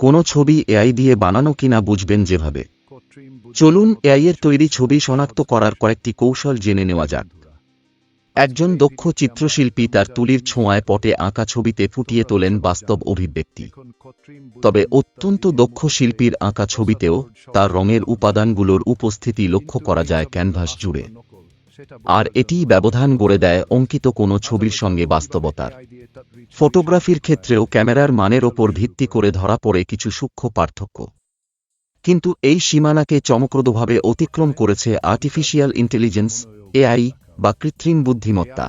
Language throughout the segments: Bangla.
কোনো ছবি এআই দিয়ে বানানো কিনা বুঝবেন যেভাবে। চলুন চলুন এআই এআই এর তৈরি ছবি শনাক্ত করার কয়েকটি কৌশল জেনে নেওয়া যাক। একজন দক্ষ চিত্রশিল্পী তার তুলির ছোঁয়ায় পটে আঁকা ছবিতে ফুটিয়ে তোলেন বাস্তব অভিব্যক্তি। তবে অত্যন্ত দক্ষ শিল্পীর আঁকা ছবিতেও তার রঙের উপাদানগুলোর উপস্থিতি লক্ষ্য করা যায় ক্যানভাস জুড়ে। আর এটিই ব্যবধান গড়ে দেয় অঙ্কিত কোনো ছবির সঙ্গে বাস্তবতার। ফটোগ্রাফির ক্ষেত্রেও ক্যামেরার মানের ওপর ভিত্তি করে ধরা পড়ে কিছু সূক্ষ্ম পার্থক্য। কিন্তু এই সীমানাকে চমকপ্রদভাবে অতিক্রম করেছে আর্টিফিশিয়াল ইন্টেলিজেন্স এআই বা কৃত্রিম বুদ্ধিমত্তা।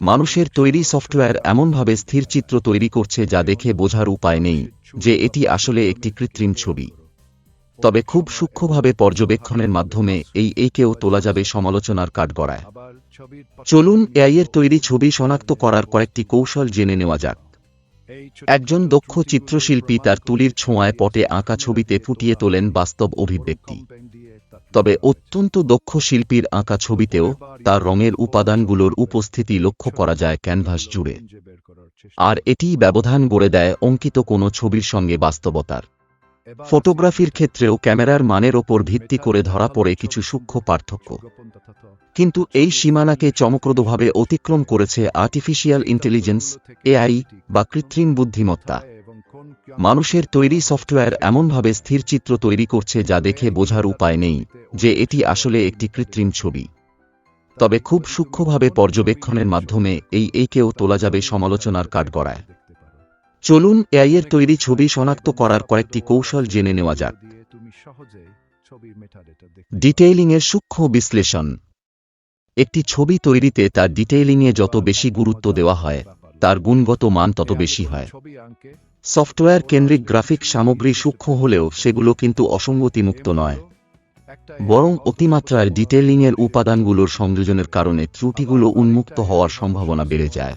মানুষের তৈরি সফটওয়্যার এমনভাবে স্থির চিত্র তৈরি করছে যা দেখে বোঝার উপায় নেই যে এটি আসলে একটি কৃত্রিম ছবি। তবে খুব সূক্ষ্মভাবে পর্যবেক্ষণের মাধ্যমে এই একেও তোলা যাবে সমালোচনার কাঠগড়ায়। চলুন এআই এর তৈরি ছবি শনাক্ত করার কয়েকটি কৌশল জেনে নেওয়া যাক। একজন দক্ষ চিত্রশিল্পী তার তুলির ছোঁয়ায় পটে আঁকা ছবিতে ফুটিয়ে তোলেন বাস্তব অভিব্যক্তি। তবে অত্যন্ত দক্ষ শিল্পীর আঁকা ছবিতেও তার রঙের উপাদানগুলোর উপস্থিতি লক্ষ্য করা যায় ক্যানভাস জুড়ে। আর এটিই ব্যবধান গড়ে দেয় অঙ্কিত কোনো ছবির সঙ্গে বাস্তবতার। ফটোগ্রাফির ক্ষেত্রেও ক্যামেরার মানের ওপর ভিত্তি করে ধরা পড়ে কিছু সূক্ষ্ম পার্থক্য। কিন্তু এই সীমানাকে চমকপ্রদভাবে অতিক্রম করেছে আর্টিফিশিয়াল ইন্টেলিজেন্স এআই বা কৃত্রিম বুদ্ধিমত্তা। মানুষের তৈরি সফটওয়্যার এমনভাবে স্থির চিত্র তৈরি করছে যা দেখে বোঝার উপায় নেই যে এটি আসলে একটি কৃত্রিম ছবি। তবে খুব সূক্ষ্মভাবে পর্যবেক্ষণের মাধ্যমে এই একেও তোলা যাবে সমালোচনার কাঠগড়ায়। চলুন এআইয়ের তৈরি ছবি শনাক্ত করার কয়েকটি কৌশল জেনে নেওয়া যাক। ডিটেইলিংয়ের সূক্ষ্ম বিশ্লেষণ। একটি ছবি তৈরিতে তার ডিটেইলিংয়ে যত বেশি গুরুত্ব দেওয়া হয় তার গুণগত মান তত বেশি হয়। সফটওয়্যার কেন্দ্রিক গ্রাফিক সামগ্রী সূক্ষ্ম হলেও সেগুলো কিন্তু অসঙ্গতিমুক্ত নয়। বরং অতিমাত্রায় ডিটেইলিংয়ের উপাদানগুলোর সংযোজনের কারণে ত্রুটিগুলো উন্মুক্ত হওয়ার সম্ভাবনা বেড়ে যায়।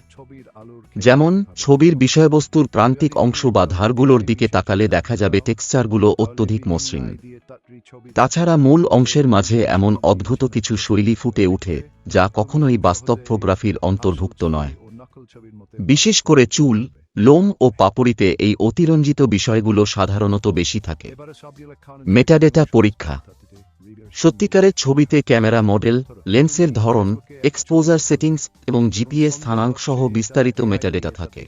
যেমন ছবির বিষয়বস্তুর প্রান্তিক অংশ বা ধারগুলোর দিকে তাকালে দেখা যাবে টেক্সচারগুলো অত্যধিক মসৃণ। তাছাড়া মূল অংশের মাঝে এমন অদ্ভুত কিছু শৈলী ফুটে ওঠে যা কখনোই বাস্তব ফোগ্রাফির অন্তর্ভুক্ত নয়। বিশেষ করে চুল লোম ও পাপড়িতে এই অতিরঞ্জিত বিষয়গুলো সাধারণত বেশি থাকে। মেটাডেটা পরীক্ষা। সত্যিকারের ছবিতে ক্যামেরা মডেল লেন্সের ধরন এক্সপোজার সেটিংস এবং জিপিএস স্থানাঙ্ক সহ বিস্তারিত মেটাডেটা থাকে।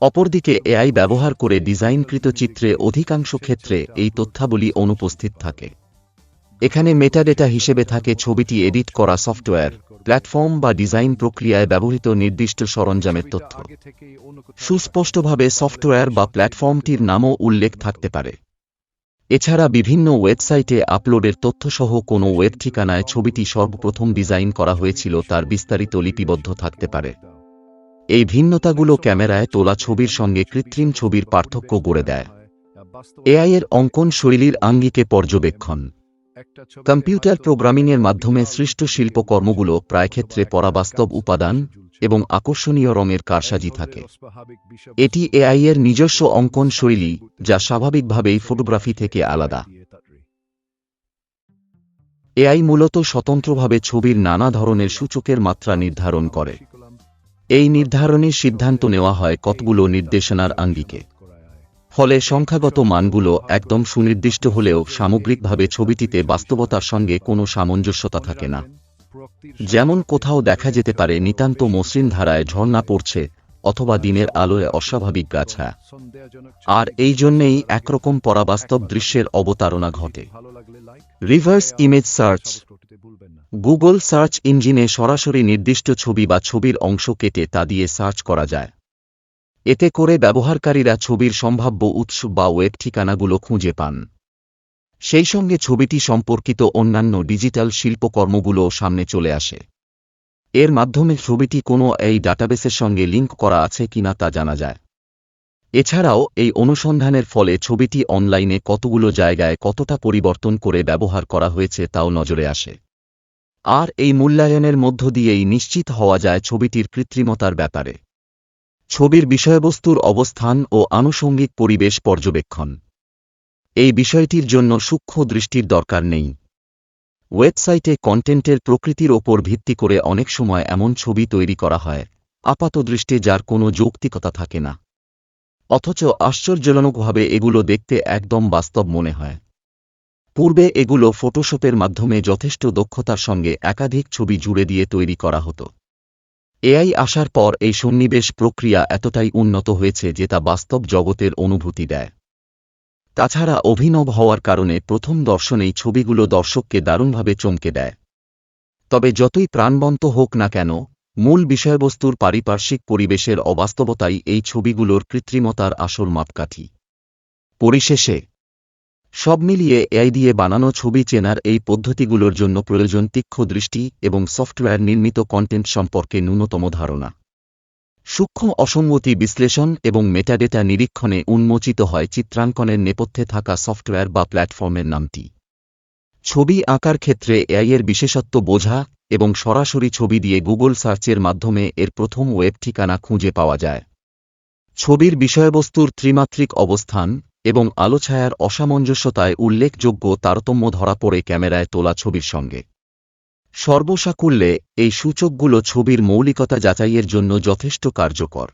অপরদিকে এআই ব্যবহার করে ডিজাইনকৃত চিত্রে অধিকাংশ ক্ষেত্রে এই তথ্যাবলী অনুপস্থিত থাকে। এখানে মেটাডেটা হিসেবে থাকে ছবিটি এডিট করা সফটওয়্যার প্ল্যাটফর্ম বা ডিজাইন প্রক্রিয়ায় ব্যবহৃত নির্দিষ্ট সরঞ্জামের তথ্য। সুস্পষ্টভাবে সফটওয়্যার বা প্ল্যাটফর্মটির নামও উল্লেখ থাকতে পারে। এছাড়া বিভিন্ন ওয়েবসাইটে আপলোডের তথ্যসহ কোনো ওয়েব ঠিকানায় ছবিটি সর্বপ্রথম ডিজাইন করা হয়েছিল তার বিস্তারিত লিপিবদ্ধ থাকতে পারে। এই ভিন্নতাগুলো ক্যামেরায় তোলা ছবির সঙ্গে কৃত্রিম ছবির পার্থক্য গড়ে দেয়। এআই এর অঙ্কন শৈলীর আঙ্গিকে পর্যবেক্ষণ। কম্পিউটার প্রোগ্রামিংয়ের মাধ্যমে সৃষ্ট শিল্পকর্মগুলো প্রায় ক্ষেত্রে পরাবাস্তব উপাদান এবং আকর্ষণীয় রঙের কারসাজি থাকে। এটি এআই এর নিজস্ব অঙ্কন শৈলী যা স্বাভাবিকভাবেই ফটোগ্রাফি থেকে আলাদা। এআই মূলত স্বতন্ত্রভাবে ছবির নানা ধরনের সূচকের মাত্রা নির্ধারণ করে। এই নির্ধারণের সিদ্ধান্ত নেওয়া হয় কতগুলো নির্দেশনার আঙ্গিকে। ফলে সংখ্যাগত মানগুলো একদম সুনির্দিষ্ট হলেও সামগ্রিকভাবে ছবিটিতে বাস্তবতার সঙ্গে কোনো সামঞ্জস্যতা থাকে না। যেমন কোথাও দেখা যেতে পারে নিতান্ত মসৃণ ধারায় ঝর্ণা পড়ছে অথবা দিনের আলোয় অস্বাভাবিক গাছা আর এই জন্যেই একরকম পরাবাস্তব দৃশ্যের অবতারণা ঘটে। Reverse image search. Google search ইঞ্জিনে সরাসরি নির্দিষ্ট ছবি বা ছবির অংশ কেটে তা দিয়ে সার্চ করা যায়। এতে করে ব্যবহারকারীরা ছবির সম্ভাব্য উৎস বা ওয়েব ঠিকানাগুলো খুঁজে পান। সেই সঙ্গে ছবিটি সম্পর্কিত অন্যান্য ডিজিটাল শিল্পকর্মগুলো সামনে চলে আসে। এর মাধ্যমে ছবিটি কোনো এই ডাটাবেসের সঙ্গে লিঙ্ক করা আছে কিনা তা জানা যায়। এছাড়াও, এই অনুসন্ধানের ফলে ছবিটি অনলাইনে কতগুলো জায়গায় কতটা পরিবর্তন করে ব্যবহার করা হয়েছে তাও নজরে আসে। আর এই মূল্যায়নের মধ্য দিয়েই নিশ্চিত হওয়া যায় ছবিটির কৃত্রিমতার ব্যাপারে। ছবির বিষয়বস্তুর অবস্থান ও আনুষঙ্গিক পরিবেশ পর্যবেক্ষণ। এই বিষয়টির জন্য সূক্ষ্ম দৃষ্টির দরকার নেই। ওয়েবসাইটে কন্টেন্টের প্রকৃতির ওপর ভিত্তি করে অনেক সময় এমন ছবি তৈরি করা হয় আপাতদৃষ্টে যার কোনো যৌক্তিকতা থাকে না। অথচ আশ্চর্যজনকভাবে এগুলো দেখতে একদম বাস্তব মনে হয়। পূর্বে এগুলো ফটোশপের মাধ্যমে যথেষ্ট দক্ষতার সঙ্গে একাধিক ছবি জুড়ে দিয়ে তৈরি করা হতো। এআই আসার পর এই সন্নিবেশ প্রক্রিয়া এতটাই উন্নত হয়েছে যে তা বাস্তব জগতের অনুভূতি দেয়। তাছাড়া অভিনব হওয়ার কারণে প্রথম দর্শনেই ছবিগুলো দর্শককে দারুণভাবে চমকে দেয়। তবে যতই প্রাণবন্ত হোক না কেন, মূল বিষয়বস্তুর পারিপার্শ্বিক পরিবেশের অবাস্তবতাই এই ছবিগুলোর কৃত্রিমতার আসল মাপকাঠি। পরিশেষে সব মিলিয়ে এআই দিয়ে বানানো ছবি চেনার এই পদ্ধতিগুলোর জন্য প্রয়োজন তীক্ষ্ণ দৃষ্টি এবং সফটওয়্যার নির্মিত কন্টেন্ট সম্পর্কে ন্যূনতম ধারণা। সূক্ষ্ম অসঙ্গতি বিশ্লেষণ এবং মেটাডেটা নিরীক্ষণে উন্মোচিত হয় চিত্রাঙ্কনের নেপথ্যে থাকা সফটওয়্যার বা প্ল্যাটফর্মের নামটি। ছবি আঁকার ক্ষেত্রে এআইয়ের বিশেষত্ব বোঝা এবং সরাসরি ছবি দিয়ে গুগল সার্চের মাধ্যমে এর প্রথম ওয়েব ঠিকানা খুঁজে পাওয়া যায়। ছবির বিষয়বস্তুর ত্রিমাত্রিক অবস্থান এবং আলোছায়ার অসামঞ্জস্যতায় উল্লেখযোগ্য তারতম্য ধরা পড়ে ক্যামেরায় তোলা ছবির সঙ্গে। সর্বসাকুল্যে এই সূচকগুলো ছবির মৌলিকতা যাচাইয়ের জন্য যথেষ্ট কার্যকর।